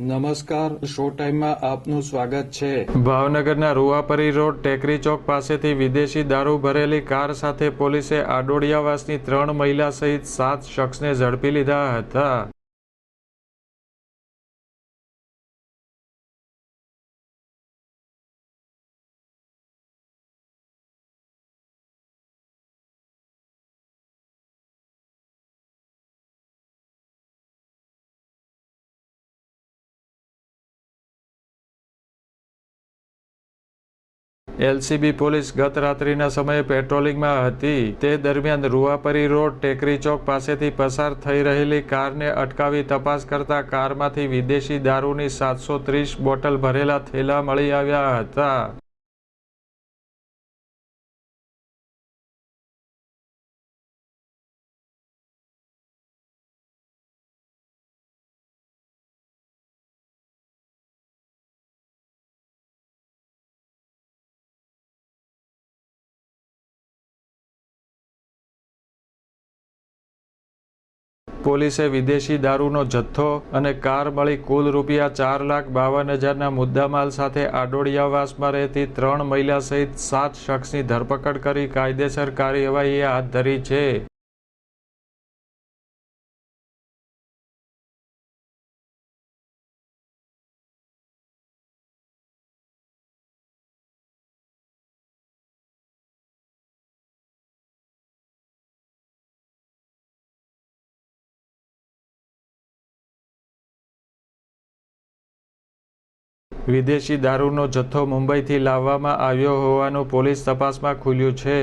નમસ્કાર, શો ટાઈમમાં આપનું સ્વાગત છે. ભાવનગરના રૂવાપરી રોડ ટેકરી ચોક પાસેથી વિદેશી દારૂ ભરેલી કાર સાથે પોલીસે આડોડિયાવાસની ત્રણ મહિલા સહિત સાત શખ્સને ઝડપી લીધા હતા. એલસીબી પોલીસ ગત રાત્રિના સમયે પેટ્રોલિંગમાં હતી. તે દરમિયાન રૂવાપરી રોડ ટેકરી ચોક પાસેથી પસાર થઈ રહેલી કારને અટકાવી તપાસ કરતા કારમાંથી વિદેશી દારૂની સાતસો ત્રીસ બોટલ ભરેલા થેલા મળી આવ્યા હતા. પોલીસે વિદેશી દારૂનો જથ્થો અને કાર મળી કુલ રૂપિયા ચાર લાખ બાવન હજારના મુદ્દામાલ સાથે આડોડિયાવાસમાં રહેતી ત્રણ મહિલા સહિત સાત શખ્સની ધરપકડ કરી કાયદેસર કાર્યવાહી હાથ ધરી છે. વિદેશી દારૂનો જથ્થો મુંબઈથી લાવવામાં આવ્યો હોવાનું પોલીસ તપાસમાં ખુલ્યું છે.